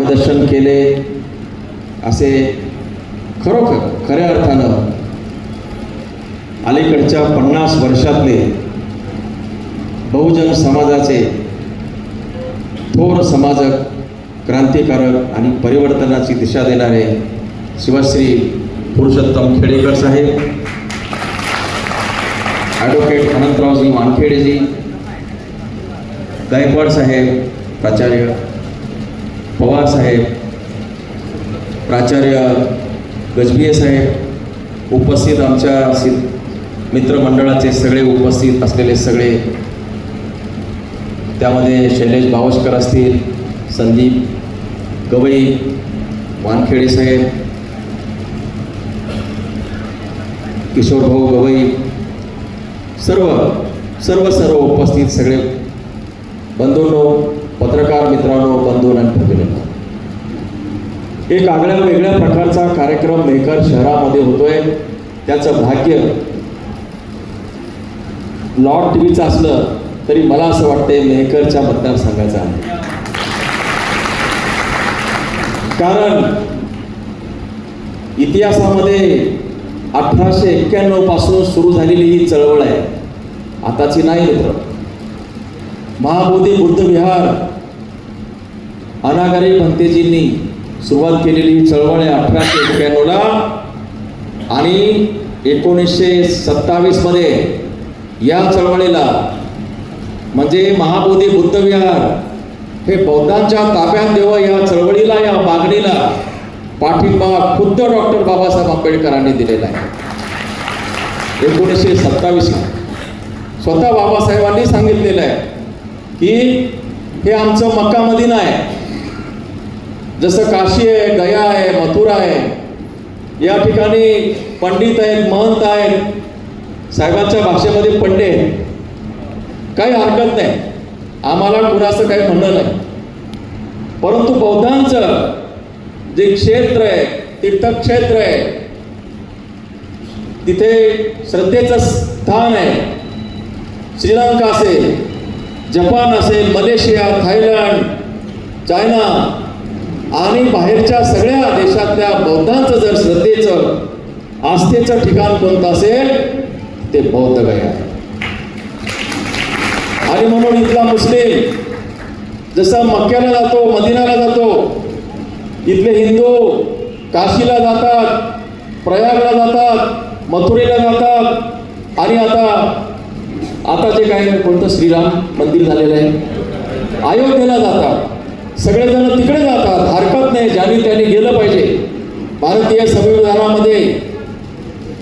मार्गदर्शन केले असे खरोखर खऱ्या अर्थानं अलीकडच्या पन्नास वर्षातले बहुजन समाजाचे थोर समाजक क्रांतिकारक आणि परिवर्तनाची दिशा देणारे शिवश्री पुरुषोत्तम खेडेकर साहेब ॲडव्होकेट अनंतरावजी वानखेडेजी गायकवाड साहेब प्राचार्य पवार साहेब प्राचार्य गजबिये साहेब उपस्थित आमच्या सि मित्रमंडळाचे सगळे उपस्थित असलेले सगळे. त्यामध्ये शैलेश भावस्कर असतील संदीप गवई वानखेडे साहेब किशोरभाऊ गवई सर्व सर्व सर्व उपस्थित सगळे बंधूंनो पत्रकार मित्रांनो बंधू आणि एक आगळ्या वेगळ्या प्रकारचा कार्यक्रम मेहकर शहरामध्ये होतोय. त्याचं भाग्य लॉर्ड टीव्हीचं असलं तरी मला असं वाटतंय मेहकरच्या मतदारसंघाचं आहे. कारण इतिहासामध्ये अठराशे एक्क्याण्णवपासून सुरू झालेली ही चळवळ आहे. आताची नाही मित्र. महाबोधी बुद्ध विहार अनागारी भंतेजींनी सुरुवात केलेली ही चळवळ आहे अठराशे एक्क्याण्णवला आणि एकोणीसशे सत्तावीसमध्ये या चळवळीला म्हणजे महाबोधी बुद्धविहार हे बौद्धांच्या ताब्यात देव या चळवळीला या मागणीला पाठिंबा खुद्द डॉक्टर बाबासाहेब आंबेडकरांनी दिलेला आहे. एकोणीसशे सत्तावीसला स्वतः बाबासाहेबांनी सांगितलेलं आहे की हे आमचं मक्का मदीना आहे. जसं काशी आहे गया आहे मथुरा आहे या ठिकाणी पंडित आहेत महंत आहेत साहेबांच्या भाषेमध्ये पंडे आहेत. काही हरकत नाही. आम्हाला कुणाचं काही म्हणणं नाही. परंतु बौद्धांचं जे क्षेत्र आहे तीर्थक्षेत्र आहे तिथे श्रद्धेचं स्थान आहे. श्रीलंका असेल जपान असेल मलेशिया थायलंड चायना आणि बाहेरच्या सगळ्या देशातल्या बौद्धांचं जर श्रद्धेचं आस्थेचं ठिकाण कोणतं असेल ते बौद्ध गया. आहे आणि म्हणून इथला मुस्लिम जसा मक्क्याला जातो मदिनाला जातो इथले हिंदू काशीला जातात प्रयागला जातात मथुरेला जातात आणि आता आता जे काय कोणतं श्रीराम मंदिर झालेलं आहे अयोध्येला जातात. सगळेजण तिकडे जातात. हरकत नाही ज्यांनी त्याने गेलं पाहिजे. भारतीय संविधानामध्ये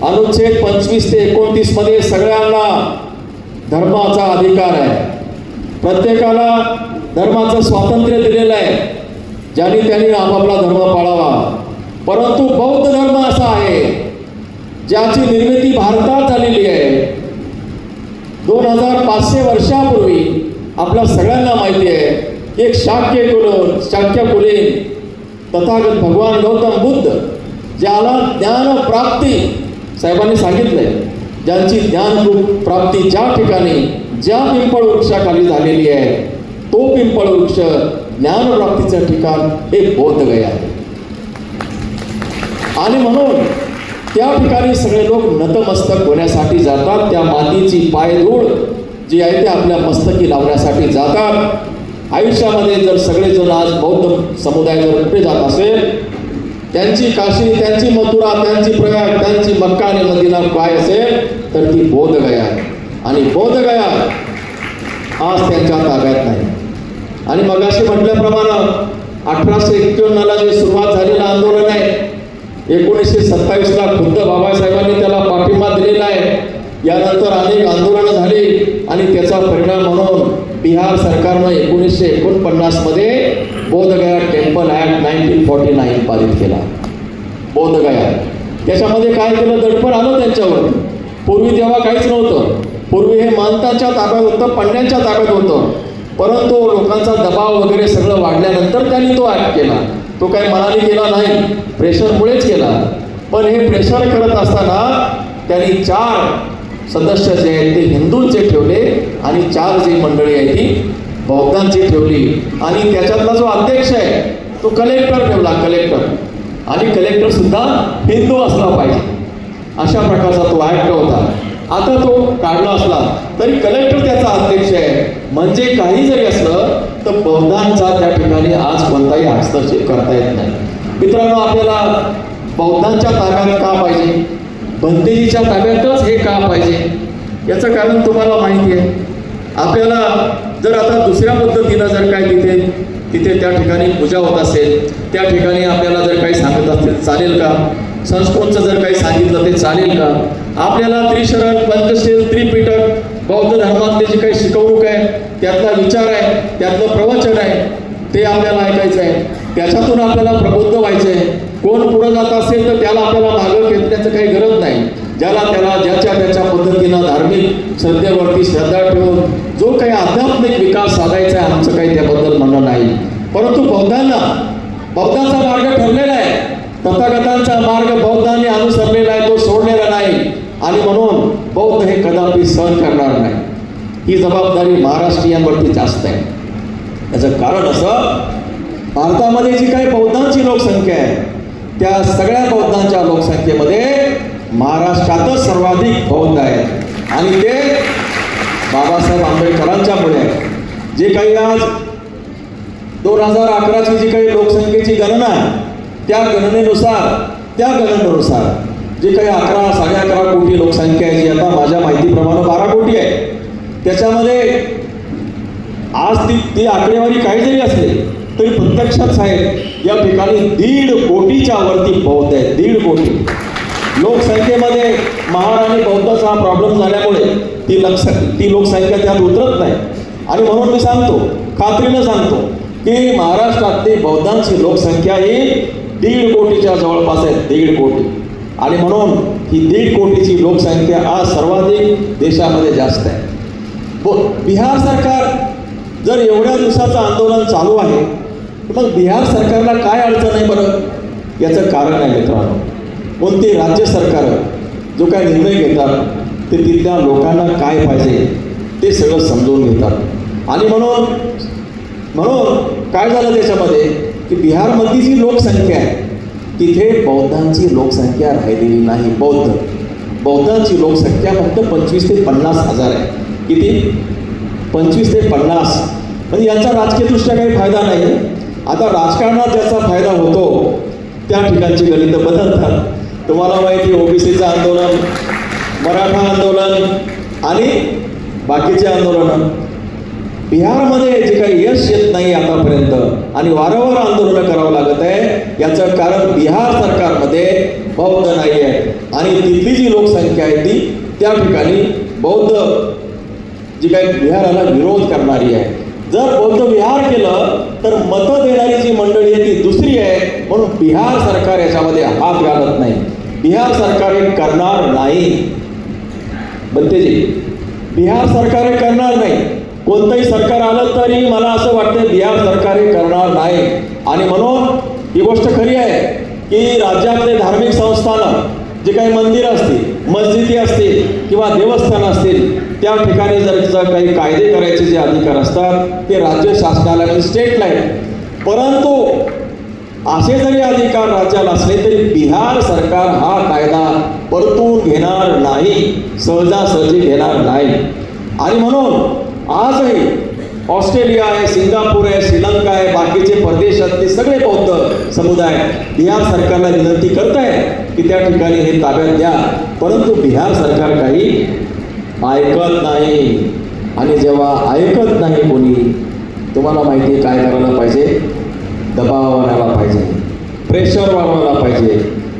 अनुच्छेद पंचवीस ते एकोणतीसमध्ये सगळ्यांना धर्माचा अधिकार आहे. प्रत्येकाला धर्माचं स्वातंत्र्य दिलेलं आहे. ज्यांनी त्यांनी आपापला धर्म पाळावा. परंतु बौद्ध धर्म असा आहे ज्याची निर्मिती भारतात झालेली आहे. दोन हजार पाचशे वर्षापूर्वी आपल्या सगळ्यांना माहिती आहे एक शाक्य कुल शाक्य कुलीन तथागत भगवान गौतम बुद्ध ज्याला ज्ञान प्राप्ती साहेबांनी सांगितलंय ज्यांची ज्ञान प्राप्ती ज्या ठिकाणी ज्या पिंपळ वृक्षाखाली झालेली आहे तो पिंपळ वृक्ष ज्ञानप्राप्तीचं ठिकाण हे बौद्ध आहे. आणि म्हणून त्या ठिकाणी सगळे लोक नतमस्तक होण्यासाठी जातात त्या मातीची पायधूळ जी आहे ते आपल्या मस्तकी लावण्यासाठी जातात. आयुष्यामध्ये जर सगळेजण आज बौद्ध समुदाय जर कुठे जात असेल त्यांची काशी त्यांची मथुरा त्यांची प्रयाग त्यांची मक्का आणि मदिना काय असेल तर ती बोधगया. आहे आणि बोधगया आज त्यांच्या ताब्यात नाही. आणि मगाशी म्हटल्याप्रमाणे अठराशे एक्क्याण्णवला जे सुरुवात झालेलं आंदोलन आहे एकोणीसशे सत्तावीसला खुद्द बाबासाहेबांनी त्याला पाठिंबा दिलेला आहे. यानंतर अनेक आंदोलनं झाली आणि त्याचा परिणाम म्हणून बिहार सरकारनं एकोणीसशे एकोणपन्नासमध्ये Bodhgaya temple act nineteen forty nine पारित केला. बोधगया. त्याच्यामध्ये काय केलं? दडपण आलं त्यांच्यावर. पूर्वी तेव्हा काहीच नव्हतं. पूर्वी हे मानताच्या ताब्यात होतं पंड्यांच्या ताब्यात होतं. परंतु लोकांचा दबाव वगैरे सगळं वाढल्यानंतर त्यांनी तो ॲक्ट केला. तो काही मनाने केला नाही. प्रेशरमुळेच केला. पण हे प्रेशर करत असताना त्यांनी चार सदस्य जे आहेत ते हिंदूंचे ठेवले आणि चार जी मंडळी आहे ती बौद्धांची ठेवली. आणि त्याच्यातला जो अध्यक्ष आहे तो कलेक्टर ठेवला कलेक्टर आणि कलेक्टर सुद्धा हिंदू असला पाहिजे. अशा प्रकारचा तो ऍक्ट होता. आता तो काढला असला तरी कलेक्टर त्याचा अध्यक्ष आहे. म्हणजे काही जरी असलं तर बौद्धांचा त्या ठिकाणी आज कोणताही हस्तक्षेप करता येत नाही. मित्रांनो आपल्याला बौद्धांच्या ताब्यात का पाहिजे? बंदिजीच्या ताब्यातच हे का पाहिजे? याचं कारण तुम्हाला माहिती आहे. आपल्याला जर आता दुसऱ्या पद्धतीनं जर काय तिथे तिथे त्या ठिकाणी पूजा होत असेल त्या ठिकाणी आपल्याला जर काही सांगत असतील चालेल का? संस्कृतचं जर काही सांगितलं ते चालेल का? आपल्याला त्रिशरण पंचशील त्रिपीठक बौद्ध धर्मातले जे काही शिकवणूक आहे त्यातला विचार आहे त्यातलं प्रवचन आहे ते आपल्याला ऐकायचं आहे. त्याच्यातून आपल्याला प्रबुद्ध व्हायचं आहे कोण पुढं जात असेल तर त्याला आपल्याला मागं घेतण्याचं काही गरज नाही. ज्याला त्याला ज्याच्या त्याच्या पद्धतीनं धार्मिक श्रद्धेवरती श्रद्धा जो काही आध्यात्मिक विकास साधायचा आहे आमचं काही त्याबद्दल म्हणणं नाही. परंतु बौद्धांना बौद्धांचा मार्ग ठरलेला आहे. तथागतांचा मार्ग बौद्धांनी अनुसरलेला आहे तो सोडलेला नाही. आणि म्हणून बौद्ध हे कदापि सहन करणार नाही. ही जबाबदारी महाराष्ट्रीयांवरती जास्त आहे. याचं कारण असं भारतामध्ये जी काही बौद्धांची लोकसंख्या आहे त्या सगळ्या बौद्धांच्या लोकसंख्येमध्ये महाराष्ट्रातच सर्वाधिक बौद्ध आहेत. आणि ते बाबासाहेब आंबेडकरांच्या पुढे जे काही आज दोन हजार अकराची जी काही लोकसंख्येची गणना आहे त्या गणनेनुसार त्या गणनेनुसार जे काही अकरा साडे अकरा कोटी लोकसंख्या आहे जी आता माझ्या माहितीप्रमाणे बारा कोटी आहे. त्याच्यामध्ये आज ती ती आकडेवारी काही जरी असली तरी प्रत्यक्षात साहेब या ठिकाणी दीड कोटीच्या वरती बौद्ध आहे दीड कोटी. लोकसंख्येमध्ये महाराणी आणि हा प्रॉब्लेम झाल्यामुळे ती लक्ष ती लोकसंख्या त्यात उतरत नाही. आणि म्हणून मी सांगतो खात्रीनं सांगतो की महाराष्ट्रातली बौद्धांची लोकसंख्या ही दीड कोटीच्या जवळपास आहे दीड कोटी. आणि म्हणून ही दीड कोटीची लोकसंख्या आज सर्वाधिक देशामध्ये जास्त आहे. बो बिहार सरकार जर एवढ्या दिवसाचं आंदोलन चालू आहे तर मग बिहार सरकारला काय अडचण आहे बरं? याचं कारण आहे मित्रांनो. कोणते राज्य सरकार जो काय निर्णय घेतात ते तिथल्या लोकांना काय पाहिजे ते सगळं समजून घेतात. आणि म्हणून म्हणून काय झालं त्याच्यामध्ये की बिहारमधली जी लोकसंख्या आहे तिथे बौद्धांची लोकसंख्या राहिलेली नाही बौद्ध. बौद्धांची लोकसंख्या फक्त पंचवीस ते पन्नास हजार आहे. किती? पंचवीस ते पन्नास. म्हणजे यांचा राजकीयदृष्ट्या काही फायदा नाही. आता राजकारणात ज्याचा फायदा होतो त्या ठिकाणची गणितं बदलतात. तुम्हाला माहिती ओबीसीचं आंदोलन मराठा आंदोलन आणि बाकीचे आंदोलनं. बिहारमध्ये जे काही यश येत नाही आतापर्यंत आणि वारंवार आंदोलनं करावं लागत आहे याचं कारण बिहार सरकारमध्ये बौद्ध नाही आहे आणि तिथली जी लोकसंख्या आहे ती त्या ठिकाणी बौद्ध जी काही बिहाराला विरोध करणारी आहे. जर बौद्ध विहार केलं तर मतं देणारी जी मंडळी आहे ती दुसरी आहे म्हणून बिहार सरकार याच्यामध्ये हात घालत नाही. बिहार सरकार करणार नाही. बंतेजी बिहार सरकार करणार नाही. कोणतंही सरकार आलं तरी मला असं वाटतं बिहार सरकार करणार नाही. आणि म्हणून ही गोष्ट खरी आहे की राज्यातले धार्मिक संस्थानं जे काही मंदिरं असतील मस्जिदी असतील किंवा देवस्थान असतील त्या ठिकाणी जर काही कायदे करायचे जे अधिकार असतात ते राज्य शासनाला म्हणजे स्टेटला आहेत परंतु असे जरी अधिकार राज्याला असले तरी बिहार सरकार हा कायदा परतून घेणार नाही सहजासहजी घेणार नाही. आणि म्हणून आजही ऑस्ट्रेलिया आहे सिंगापूर आहे श्रीलंका आहे बाकीचे परदेशातले सगळे बौद्ध समुदाय बिहार सरकारला विनंती करत आहे की त्या ठिकाणी हे ताब्यात द्या. परंतु बिहार सरकार काही ऐकत नाही. आणि जेव्हा ऐकत नाही कोणी तुम्हाला माहिती काय करायला पाहिजे? प्रेशर वाढवला पाहिजे.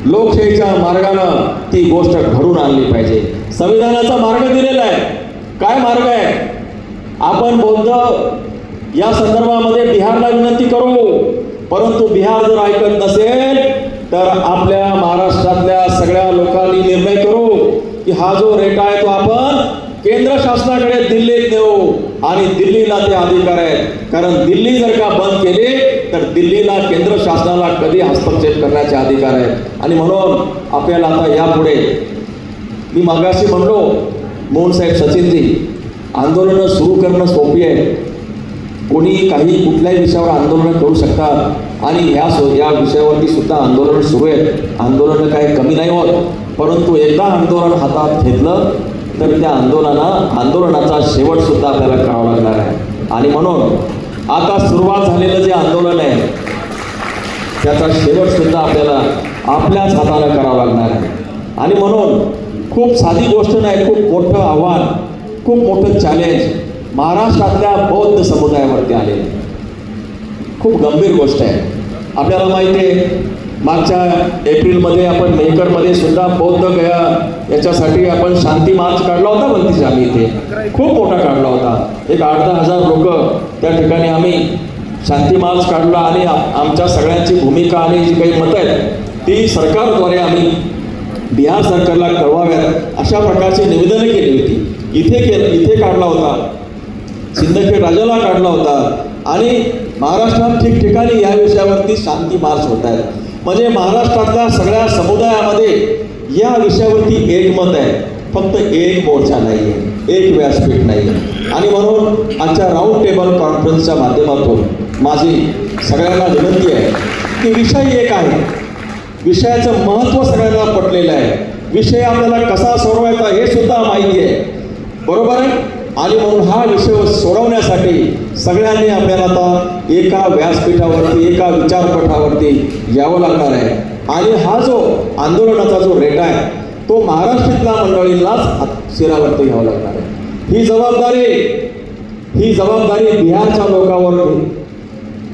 लोकशाहीच्या मार्गानं ती गोष्ट घडून आणली पाहिजे. संविधानाचा मार्ग दिलेला आहे. काय मार्ग आहे? आपण बौद्ध या संदर्भामध्ये बिहारला विनंती करू. परंतु बिहार जर ऐकत नसेल तर आपल्या महाराष्ट्रातल्या सगळ्या लोकांनी निर्णय करू की हा जो रेटा आहे तो आपण केंद्र शासनाकडे दिल्लीत नेऊ. आणि दिल्लीला ते अधिकार आहेत. कारण दिल्ली जर का बंद केली तर दिल्लीला केंद्र शासनाला कधी हस्तक्षेप करण्याचे अधिकार आहेत? आणि म्हणून आपल्याला आता यापुढे मी मागाशी म्हणलो मोहनसाहेब सचिनजी आंदोलनं सुरू करणं सोपी आहे. कोणी काही कुठल्याही विषयावर आंदोलनं करू शकतात. आणि ह्या सो या विषयावरती सुद्धा आंदोलन सुरू आहेत. आंदोलनं काही कमी नाही होत. परंतु एकदा आंदोलन हातात घेतलं तर त्या आंदोलना आंदोलनाचा शेवटसुद्धा आपल्याला करावा लागणार आहे. आणि म्हणून आता सुरुवात झालेलं जे आंदोलन आहे त्याचा शेवट सुद्धा आपल्याला आपल्याच हाताने करावा लागणार आहे. आणि म्हणून खूप साधी गोष्ट नाही खूप मोठं आव्हान खूप मोठं चॅलेंज महाराष्ट्रातल्या बौद्ध समुदायावरती आले खूप गंभीर गोष्ट आहे. आपल्याला माहिती आहे मागच्या एप्रिलमध्ये आपण मेहकरमध्ये सुद्धा बौद्ध गया याच्यासाठी आपण शांती मार्च काढला होता बंदीच्या आम्ही इथे खूप मोठा काढला होता. एक आठ दहा हजार लोक त्या ठिकाणी आम्ही शांती मार्च काढला आणि आमच्या सगळ्यांची भूमिका आणि जी काही मतं आहेत ती सरकारद्वारे आम्ही बिहार सरकारला कळवाव्यात अशा प्रकारची निवेदनं केली होती. इथे के इथे काढला होता. सिंदखेड राजाला काढला होता. आणि महाराष्ट्रात ठिकठिकाणी या विषयावरती शांती मार्च होत आहेत म्हणजे महाराष्ट्रातल्या सगळ्या समुदायामध्ये या विषयावरती एकमत आहे. फक्त एक मोर्चा नाही आहे एक व्यासपीठ नाही आहे आणि म्हणून आजच्या राऊंड टेबल कॉन्फरन्सच्या माध्यमातून माझी सगळ्यांना विनंती आहे की विषय एक आहे. विषयाचं महत्त्व सगळ्यांना पटलेलं आहे. विषय आपल्याला कसा सोडवायचा हे सुद्धा माहिती आहे. बरोबर आहे? आणि म्हणून हा विषय सोडवण्यासाठी सगळ्यांनी आपल्याला आता एका व्यासपीठावरती एका विचारपठावरती यावं लागणार आहे. आणि हा जो आंदोलनाचा जो रेटा आहे तो महाराष्ट्रातल्या मंडळींनाच शिरावरती घ्यावा लागणार ही जबाबदारी ही जबाबदारी बिहारच्या लोकांवर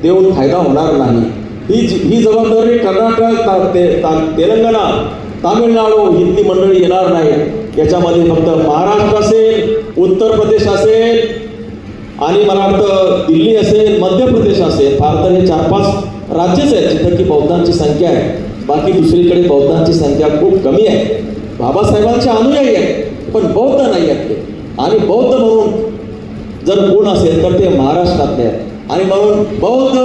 देऊन फायदा होणार नाही. ही ही जबाबदारी कर्नाटक ता- ते- ता- तेलंगणा तामिळनाडू हिंदी मंडळी येणार नाही. याच्यामध्ये फक्त महाराष्ट्र असेल उत्तर प्रदेश असेल आणि मला वाटतं दिल्ली असेल मध्य प्रदेश असेल. फार तर हे चार पाच राज्यच आहेत जिथं की बौद्धांची संख्या आहे. बाकी दुसरीकडे बौद्धांची संख्या खूप कमी आहे. बाबासाहेबांचे अनुयायी आहेत पण बौद्ध नाही आहेत ते. आणि बौद्ध म्हणून जर कोण असेल तर ते महाराष्ट्रातले आहेत. आणि म्हणून बौद्ध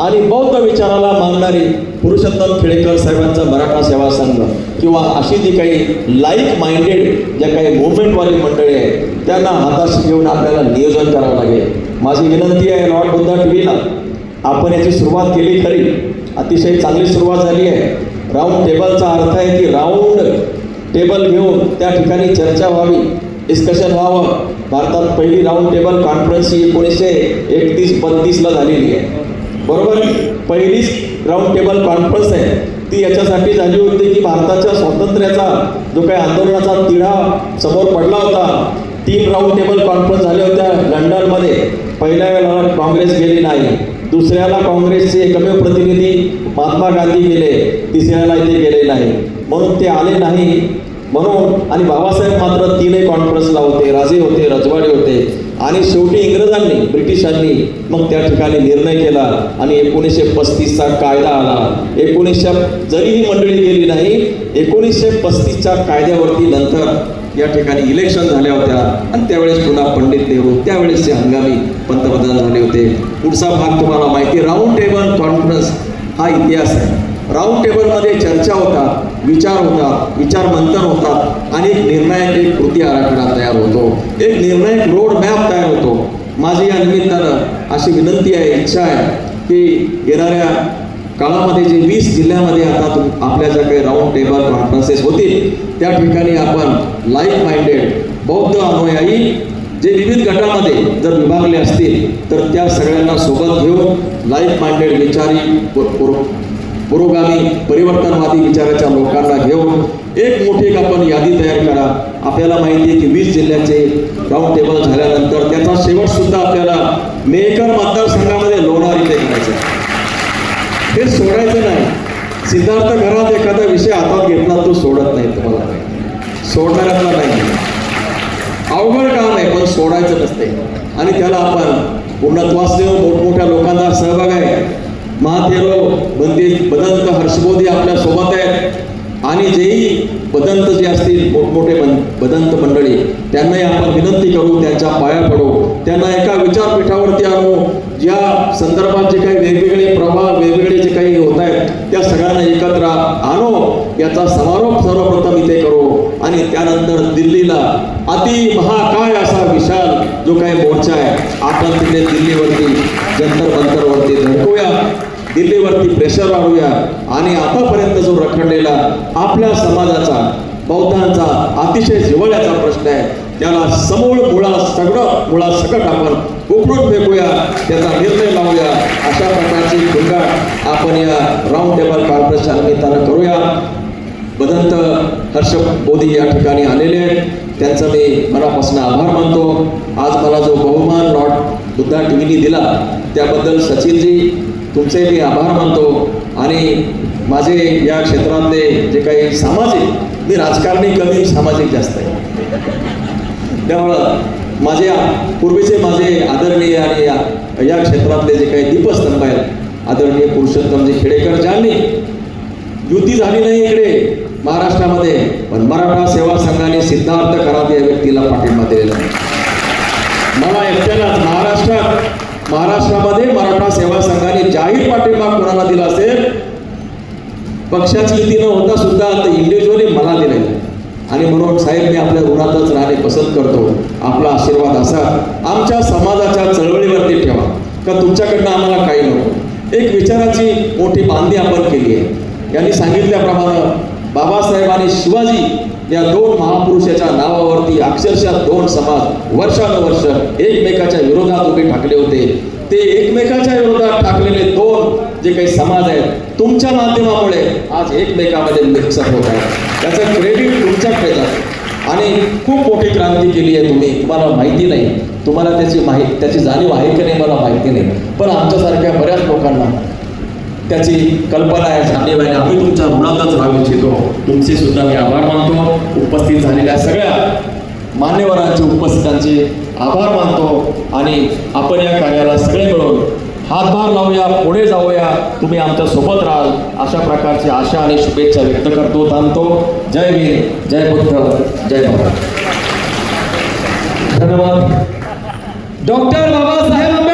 आणि बौद्ध विचाराला मानणारी पुरुषोत्तम खेडेकर साहेबांचा मराठा सेवा संघ किंवा अशी जी काही लाईक माइंडेड ज्या काही मुवमेंटवाली मंडळी आहे त्यांना हाताशी घेऊन आपल्याला नियोजन करावं लागेल. माझी विनंती आहे लॉर्ड बुद्धा टीव्हीला. आपण याची सुरुवात केली खरी. अतिशय चांगली सुरुवात झाली आहे. राऊंड टेबलचा अर्थ आहे की राऊंड टेबल घेऊन त्या ठिकाणी चर्चा व्हावी. डिस्कशन व्हावं. भारतात पहिली राऊंड टेबल कॉन्फरन्स ही एकोणीसशे एकतीस बत्तीसला झालेली आहे. बरोबर? पहिलीच राऊंड टेबल कॉन्फरन्स आहे. ती याच्यासाठी झाली होती की भारताच्या स्वातंत्र्याचा जो काही आंदोलनाचा तिढा समोर पडला होता तीन राऊंड टेबल कॉन्फरन्स झाल्या होत्या लंडनमध्ये. पहिल्या वेळेला काँग्रेस गेली नाही. दुसऱ्याला काँग्रेसचे एकमेव प्रतिनिधी महात्मा गांधी गेले. तिसऱ्याला इथे गेले नाही. म्हणून ते आले नाही. म्हणून आणि बाबासाहेब मात्र तीनही कॉन्फरन्सला होते राजे होते रजवाडे होते आणि शेवटी इंग्रजांनी ब्रिटिशांनी मग त्या ठिकाणी निर्णय केला आणि एकोणीसशे पस्तीसचा कायदा आला. एकोणीसशे जरी ही मंडळी गेली नाही एकोणीसशे पस्तीसच्या कायद्यावरती नंतर या ठिकाणी इलेक्शन झाल्या होत्या आणि त्यावेळेस पुन्हा पंडित नेहरू त्यावेळेसचे हंगामी पंतप्रधान झाले होते. पुढचा भाग तुम्हाला माहिती राऊंड टेबल कॉन्फरन्स हा इतिहास आहे. राऊंड टेबलमध्ये चर्चा होतात विचार होतात विचार मंथन होतात आणि एक निर्णायक एक कृती आराखडा तयार होतो. एक निर्णायक रोड मॅप तयार होतो. माझी या निमित्तानं अशी विनंती आहे इच्छा आहे की येणाऱ्या काळामध्ये जे वीस जिल्ह्यामध्ये आता तुम आपल्या ज्या काही राऊंड टेबल कॉन्फरन्सेस होतील त्या ठिकाणी आपण लाईफ माइंडेड बौद्ध अनुयायी जे विविध गटामध्ये जर विभागले असतील तर त्या सगळ्यांना सोबत घेऊन लाईफ माइंडेड विचारी पुरोगामी परिवर्तनवादी विचाराच्या लोकांना घेऊन एक मोठी एक आपण यादी तयार करा. आपल्याला माहिती आहे की वीस जिल्ह्याचे राऊंड टेबल झाल्यानंतर त्याचा शेवट सुद्धा आपल्याला मेकर मतदारसंघामध्ये लोणार इथे करायचं हे सोडायचं नाही. सिद्धार्थ घरात एखादा विषय हातात घेतला तो सोडत नाही तुम्हाला. सोडणाऱ्यातला नाही. अवघड काम आहे पण सोडायचं नसते आणि त्याला आपण पूर्णत्वास देऊन मोठमोठ्या लोकांचा सहभाग आहे. महाथेरो मंदिर बदंत हर्षबोधी आपल्यासोबत आहेत. आणि जेही बदंत जे असतील मोठमोठे बन बदंत मंडळी त्यांनाही आपण विनंती करू त्यांच्या पाया पडू. त्यांना एका विचारपीठावरती आणू. या संदर्भात जे काही वेगवेगळे प्रभाव वेगवेगळे जे काही होत आहेत त्या सगळ्यांना एकत्र आणो. याचा समारोप सर्वप्रथम इथे करू. आणि त्यानंतर दिल्लीला अति महाकाय असा विशाल जो काही मोर्चा आहे आपण तिथे दिल्लीवरती जंतर मंतरवरती धडकूया. दिल्लीवरती प्रेशर वाढूया आणि आतापर्यंत जो रखडलेला आपल्या समाजाचा बौद्धांचा अतिशय जिवळ्याचा प्रश्न आहे त्याला समूळ मुळा सगळं मुळा सकट आपण उकळून फेकूया त्याचा निर्णय लावूया. अशा प्रकारची भूमिका आपण या राऊंड टेबल कॉन्फरन्सच्या निमित्तानं करूया. बदंत हर्ष मोदी या ठिकाणी आलेले आहेत. त्यांचा मी मनापासून आभार मानतो. आज मला जो बहुमान लॉर्ड बुद्धा टीव्हीनी दिला त्याबद्दल सचिनजी तुमचे मी आभार मानतो आणि माझे या क्षेत्रातले जे काही सामाजिक मी राजकारणी कमी सामाजिक जास्त आहे त्यामुळं माझे पूर्वीचे माझे आदरणीय आणि या या क्षेत्रातले जे काही दीपस्तंभ आहेत आदरणीय पुरुषोत्तमजी खेडेकर ज्यांनी युती झाली नाही इकडे महाराष्ट्रामध्ये पण मराठा सेवा संघाने सिद्धार्थ करात या व्यक्तीला पाठिंबा दिलेला आहे. मला एकट्यालाच महाराष्ट्रात महाराष्ट्रामध्ये मराठा सेवा संघाने जाहीर पाठिंबा कोणाला दिला असेल? पक्षाची युती न होता सुद्धा आता इंडिव्हिज्युअली मला दिले आणि म्हणून साहेब मी आपल्या ऋणातच राहणे पसंत करतो. आपला आशीर्वाद असा आमच्या समाजाच्या चळवळीवरती ठेवा. का तुमच्याकडनं आम्हाला काही नको? एक विचाराची मोठी बांधी आपण केली आहे. यांनी सांगितल्याप्रमाणे बाबासाहेब आणि शिवाजी या दोन महापुरुषाच्या नावावरती अक्षरशः दोन समाज वर्षानुवर्ष एकमेकाच्या विरोधात उभे ठाकले होते. ते एकमेकाच्या विरोधात ठाकलेले दोन जे काही समाज आहेत तुमच्या माध्यमामुळे आज एकमेकामध्ये मिक्सअप होत आहे त्याचं क्रेडिट तुमच्याकडे जातं आणि खूप मोठी क्रांती केली आहे तुम्ही. तुम्हाला माहिती नाही. तुम्हाला त्याची माहिती त्याची जाणीव आहे की नाही मला माहिती नाही. पण आमच्यासारख्या बऱ्याच लोकांना त्याची कल्पना आहे जाणीव आहे आम्ही तुमच्या ऋणातच राहू इच्छितो तुमचे सुद्धा मी आभार मानतो. उपस्थित झालेल्या सगळ्या मान्यवरांचे उपस्थितांचे आभार मानतो. आणि आपण या कार्याला सगळे मिळून हातभार लावूया पुढे जाऊया. तुम्ही आमच्यासोबत राहाल. अशा प्रकारची आशा आणि शुभेच्छा व्यक्त करतो थांबतो. जय भीम जय बुद्ध जय भारत धन्यवाद. डॉक्टर बाबासाहेब